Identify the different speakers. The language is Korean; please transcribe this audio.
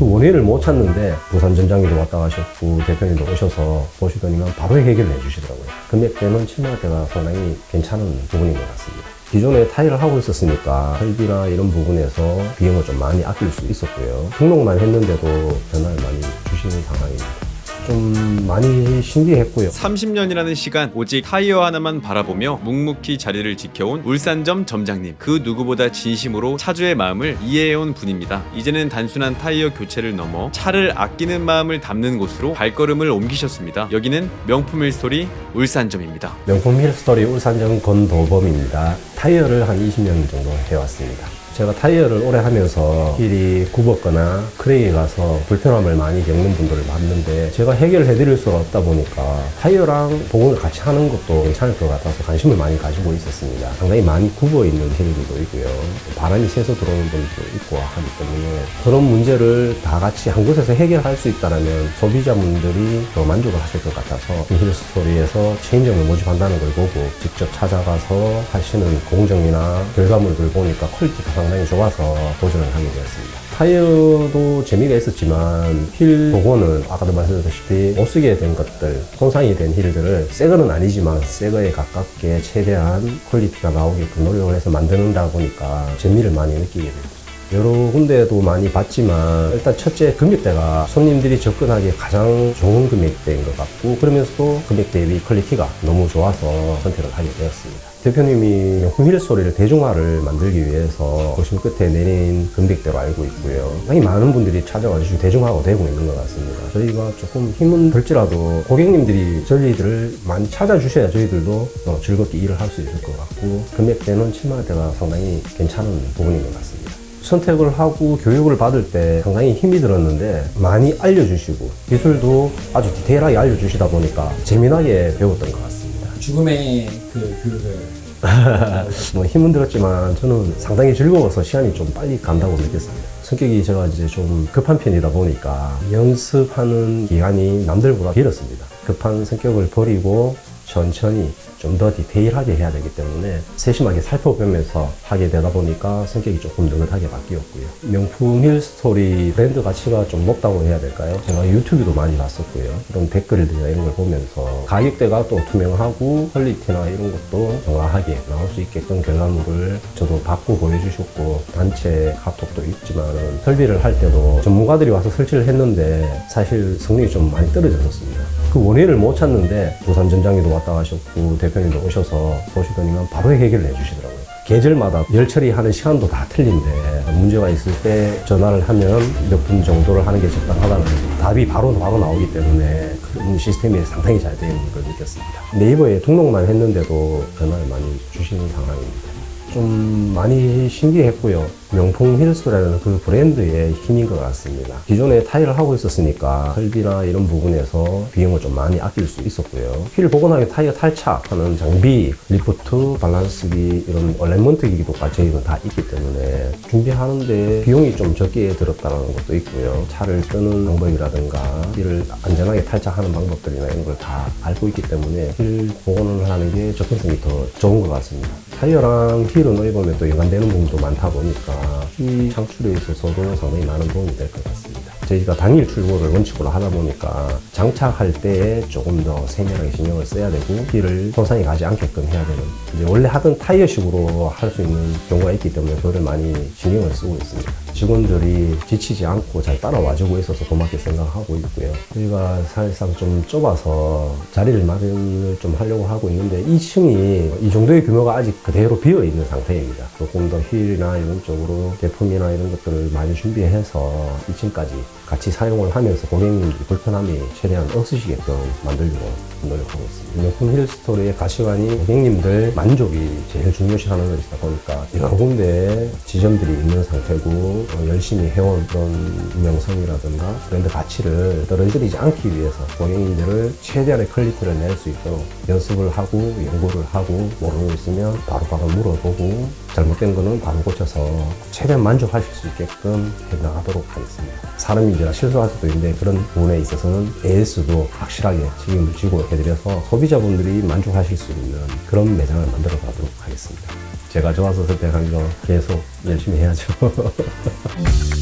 Speaker 1: 그 원인을 못 찾는데 부산 점장님도 왔다 가셨고 대표님도 오셔서 보시더니만 바로 해결을 해주시더라고요. 금액대는 7만 원대가 상당히 괜찮은 부분인 것 같습니다. 기존에 타일을 하고 있었으니까 설비나 이런 부분에서 비용을 좀 많이 아낄 수 있었고요. 등록만 했는데도 변화를 많이 주시는 상황입니다. 좀 많이 신기했고요.
Speaker 2: 30년이라는 시간 오직 타이어 하나만 바라보며 묵묵히 자리를 지켜온 울산점 점장님 그 누구보다 진심으로 차주의 마음을 이해해온 분입니다 이제는 단순한 타이어 교체를 넘어 차를 아끼는 마음을 담는 곳으로 발걸음을 옮기셨습니다 여기는 명품 일스토리 울산점입니다
Speaker 1: 명품 힐스토리 울산점 권도범입니다. 타이어를 한 20년 정도 해왔습니다. 제가 타이어를 오래 하면서 힐이 굽었거나 크레이에 가서 불편함을 많이 겪는 분들을 봤는데 제가 해결해 드릴 수가 없다 보니까 타이어랑 복원을 같이 하는 것도 괜찮을 것 같아서 관심을 많이 가지고 있었습니다. 상당히 많이 굽어 있는 힐들도 있고요. 바람이 새서 들어오는 분들도 있고 하기 때문에 그런 문제를 다 같이 한 곳에서 해결할 수 있다면 소비자분들이 더 만족을 하실 것 같아서 힐스토리에서 체인점을 모집한다는 걸 보고 직접 찾아가서 하시는 공정이나 결과물들 보니까 퀄리티가 상당히 좋아서 도전을 하게 되었습니다. 타이어도 재미가 있었지만 힐 복원은 아까도 말씀드렸다시피 못 쓰게 된 것들, 손상이 된 힐들을 새 거는 아니지만 새 거에 가깝게 최대한 퀄리티가 나오게끔 노력을 해서 만드는다 보니까 재미를 많이 느끼게 됩니다. 여러 군데도 많이 봤지만 일단 첫째 금액대가 손님들이 접근하기에 가장 좋은 금액대인 것 같고 그러면서 또 금액 대비 퀄리티가 너무 좋아서 선택을 하게 되었습니다. 대표님이 힐 소리를 대중화를 만들기 위해서 고심 끝에 내린 금액대로 알고 있고요. 상당히 많은 분들이 찾아와 주시고 대중화가 되고 있는 것 같습니다. 저희가 조금 힘은 들지라도 고객님들이 저희들을 많이 찾아주셔야 저희들도 어, 즐겁게 일을 할 수 있을 것 같고 금액대는 7만 원대가 상당히 괜찮은 부분인 것 같습니다. 선택을 하고 교육을 받을 때 상당히 힘이 들었는데 많이 알려주시고 기술도 아주 디테일하게 알려주시다 보니까 재미나게 배웠던 것 같습니다.
Speaker 3: 죽음의 그 교육을
Speaker 1: 뭐 힘은 들었지만 저는 상당히 즐거워서 시간이 좀 빨리 간다고 느꼈습니다. 성격이 제가 이제 좀 급한 편이다 보니까 연습하는 기간이 남들보다 길었습니다. 급한 성격을 버리고 천천히 좀 더 디테일하게 해야 되기 때문에 세심하게 살펴보면서 하게 되다 보니까 성격이 조금 느긋하게 바뀌었고요. 명품 힐스토리 브랜드 가치가 좀 높다고 해야 될까요? 제가 유튜브도 많이 봤었고요. 이런 댓글들이나 이런 걸 보면서 가격대가 또 투명하고 퀄리티나 이런 것도 정확하게 나올 수 있게끔 결과물을 저도 받고 보여주셨고 단체 카톡도 있지만은 설비를 할 때도 전문가들이 와서 설치를 했는데 사실 성능이 좀 많이 떨어졌었습니다. 그 원인을 못 찾는데 부산 점장님도 왔다 가셨고 대표님도 오셔서 보시더니만 바로 해결을 해주시더라고요. 계절마다 열 처리하는 시간도 다 틀린데 문제가 있을 때 전화를 하면 몇 분 정도를 하는 게 적당하다는 답이 바로 바로 나오기 때문에 그런 시스템이 상당히 잘 되어 있는 걸 느꼈습니다. 네이버에 등록만 했는데도 변화를 많이 주시는 상황입니다. 좀 많이 신기했고요. 명품 힐스라는 그 브랜드의 힘인 것 같습니다. 기존에 타일을 하고 있었으니까 설비나 이런 부분에서 비용을 좀 많이 아낄 수 있었고요. 휠 복원하기 타이어 탈착하는 장비, 리프트, 밸런스기 이런 얼레먼트 기기도까지 저희는 다 있기 때문에 준비하는데 비용이 좀 적게 들었다는 것도 있고요. 차를 끄는 방법이라든가 휠을 안전하게 탈착하는 방법들이나 이런 걸 다 알고 있기 때문에 휠 복원을 하는 게 접근성이 더 좋은 것 같습니다. 타이어랑 휠을 넣어보면 또 연관되는 부분도 많다 보니까 이 창출에 있어서도 상당히 많은 도움이 될 것 같습니다. 저희가 당일 출고를 원칙으로 하다 보니까 장착할 때에 조금 더 세밀하게 신경을 써야 되고 휠을 손상이 가지 않게끔 해야 되는 이제 원래 하던 타이어식으로 할 수 있는 경우가 있기 때문에 그거를 많이 신경을 쓰고 있습니다. 직원들이 지치지 않고 잘 따라와주고 있어서 고맙게 생각하고 있고요. 저희가 사실상 좀 좁아서 자리를 마련을 좀 하려고 하고 있는데 2층이 이 정도의 규모가 아직 그대로 비어 있는 상태입니다. 조금 더 휠이나 이런 쪽으로 제품이나 이런 것들을 많이 준비해서 2층까지 같이 사용을 하면서 고객님들 불편함이 최대한 없으시게끔 만들려고 노력하고 있습니다. 명품 힐스토리의 가치관이 고객님들 만족이 제일 중요시하는 것이다 보니까 여러 군데 지점들이 있는 상태고 어, 열심히 해온 그런 명성이라든가 브랜드 가치를 떨어뜨리지 않기 위해서 고객님들을 최대한의 퀄리티를 낼 수 있도록 연습을 하고 연구를 하고 모르는 거 있으면 바로바로 물어보고 잘못된 거는 바로 고쳐서 최대한 만족하실 수 있게끔 해나가도록 하겠습니다. 사람이 이제 실수할 수도 있는데 그런 부분에 있어서는 AS도 확실하게 책임을 지고 해드려서 소비자분들이 만족하실 수 있는 그런 매장을 만들어 가도록 하겠습니다. 제가 좋아서 선택한 거 계속 열심히 해야죠.